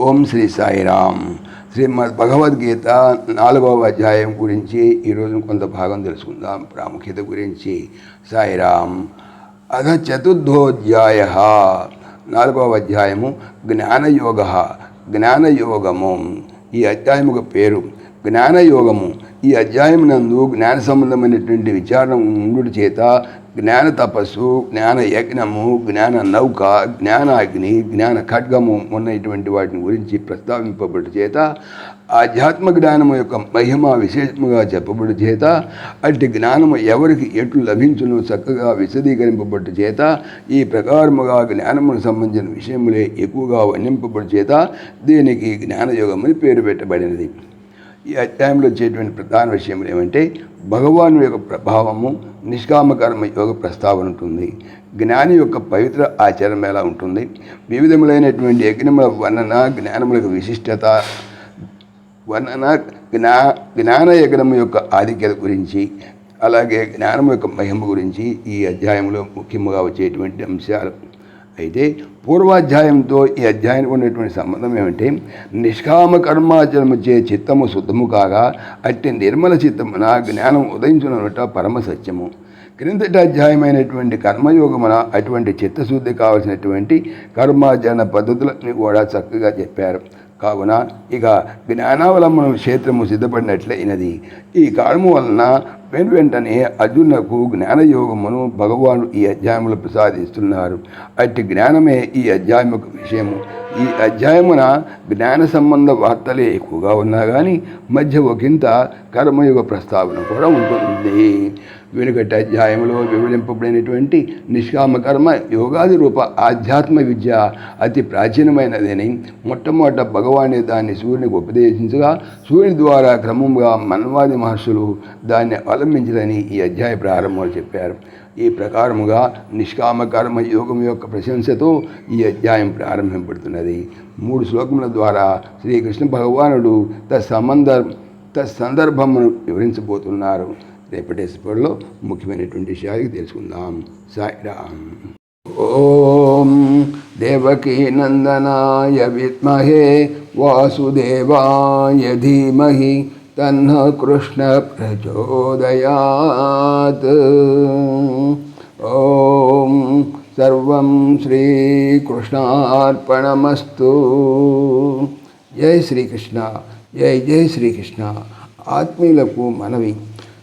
ఓం శ్రీ సాయిరామ్. శ్రీమద్ భగవద్గీత నాలుగవ అధ్యాయం గురించి ఈరోజు కొంత భాగం తెలుసుకుందాం. ప్రాముఖ్యత గురించి. సాయిరామ్. అధ చతుర్థోధ్యాయ నాలుగవ అధ్యాయము జ్ఞానయోగ జ్ఞానయోగము. ఈ అధ్యాయముకు పేరు జ్ఞానయోగము. ఈ అధ్యాయం నందు జ్ఞాన సంబంధమైనటువంటి విచారణ ఉండు చేత జ్ఞాన తపస్సు జ్ఞాన యజ్ఞము జ్ఞాన నౌక జ్ఞాన అగ్ని జ్ఞాన ఖడ్గము ఉన్న ఇటువంటి వాటిని గురించి ప్రస్తావింపబడి చేత ఆధ్యాత్మ జ్ఞానము యొక్క మహిమ విశేషముగా చెప్పబడి చేత అట్టి జ్ఞానము ఎవరికి ఎట్లు లభించును చక్కగా విశదీకరింపబడి చేత ఈ ప్రకారముగా జ్ఞానమును సంబంధించిన విషయములే ఎక్కువగా వర్ణింపబడి చేత దీనికి జ్ఞానయోగం అని పేరు పెట్టబడినది. ఈ అధ్యాయంలో చేయటువంటి ప్రధాన విషయం ఏమంటే భగవాను యొక్క ప్రభావము నిష్కామకర్మ యోగ ప్రస్తావన ఉంటుంది. జ్ఞాని యొక్క పవిత్ర ఆచరణ ఎలా ఉంటుంది? వివిధములైనటువంటి యజ్ఞముల వర్ణన జ్ఞానములకు విశిష్టత వర్ణన జ్ఞా జ్ఞాన యజ్ఞము యొక్క ఆధిక్యత గురించి అలాగే జ్ఞానం యొక్క మహిమ గురించి ఈ అధ్యాయంలో ముఖ్యముగా వచ్చేటువంటి అంశాలు. అయితే పూర్వాధ్యాయంతో ఈ అధ్యాయానికి ఉన్నటువంటి సంబంధం ఏమంటే నిష్కామ కర్మాచరము చే చిత్తము శుద్ధము కాగా అట్టి నిర్మల చిత్తమున జ్ఞానం ఉదయించునట పరమ సత్యము. క్రిందటి అధ్యాయమైనటువంటి కర్మయోగమున అటువంటి చిత్తశుద్ధి కావలసినటువంటి కర్మాచరణ పద్ధతులని కూడా చక్కగా చెప్పారు. కావున ఇక జ్ఞానావలంబన క్షేత్రము సిద్ధపడినట్లయినది ఈ కారణము వలన వెను వెంటనే అర్జునులకు జ్ఞానయోగమును భగవాను ఈ అధ్యాయములు ప్రసాదిస్తున్నారు. అట్టి జ్ఞానమే ఈ అధ్యాయం యొక్క విషయము. ఈ అధ్యాయమున జ్ఞాన సంబంధ వార్తలే ఎక్కువగా ఉన్నా కానీ మధ్య ఒకంత కర్మయుగ ప్రస్తావన కూడా ఉంటుంది. వెనుకటి అధ్యాయంలో వివరింపబడినటువంటి నిష్కామకర్మ యోగాది రూప ఆధ్యాత్మ విద్య అతి ప్రాచీనమైనదని మొట్టమొదట భగవానే దాన్ని సూర్యునికి ఉపదేశించగా సూర్యుని ద్వారా క్రమంగా మన్వాది మహర్షులు దాన్ని అవలంబించదని ఈ అధ్యాయ ప్రారంభంలో చెప్పారు. ఈ ప్రకారముగా నిష్కామకర్మ యోగం యొక్క ప్రశంసతో ఈ అధ్యాయం ప్రారంభింపడుతున్నది మూడు శ్లోకముల ద్వారా శ్రీకృష్ణ భగవానుడు తత్సంబంధ తత్సందర్భమును వివరించబోతున్నారు. రేపటి ఎపిసోడ్లో ముఖ్యమైనటువంటి విషయాలు తెలుసుకుందాం. సాయిరామ్. ఓం దేవకీ నందనాయ విద్మహే వాసుదేవాయ ధీమహి తన్న కృష్ణ ప్రచోదయాత్. ఓం సర్వం శ్రీకృష్ణార్పణమస్తు. జై శ్రీకృష్ణ జై జై శ్రీకృష్ణ. ఆత్మీయులకు మనవి.